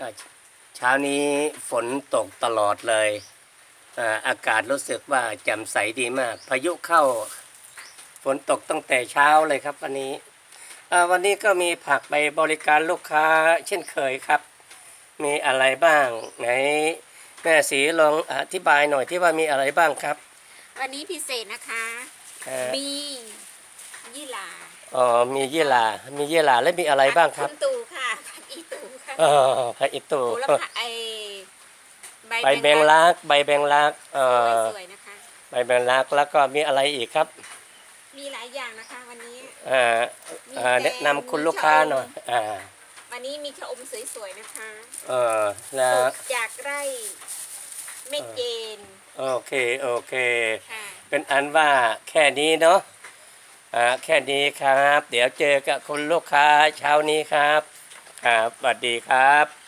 อ่าเช้านี้ฝนตกตลอดเลยอ่าอากาศรู้สึกว่าแจ่มใสดีมาก พายุเข้าฝนตกตั้งแต่เช้าเลยครับ วันนี้อ่าวันนี้ก็มีผักไปบริการลูกค้าเช่นเคยครับ มีอะไรบ้างไหนแม่สีลองอธิบายหน่อยที่ว่ามีอะไรบ้างครับ วันนี้พิเศษนะคะเอ่อมียี่หร่าอ๋อมียี่หร่ามียี่หร่าและมีอะไรบ้างครับณตูค่ะผักอี ตูค่ะอ๋อพระอิตูโหระพาไอใบแบงลักใบแบงลักเออสวยๆนะคะ ใบแบงลักแล้วก็มีอะไรอีกครับ มีหลายอย่างนะคะวันนี้อ่าแนะนำคุณลูกค้าหน่อยอ่าวันนี้มีชะอมสวยๆนะคะเออแล้วจากไร่เมเจนโอเคโอเค เป็นอันว่าแค่นี้เนาะอ่าแค่นี้ครับ เดี๋ยวเจอกับคุณลูกค้าเช้านี้ครับ ครับสวัสดีครับ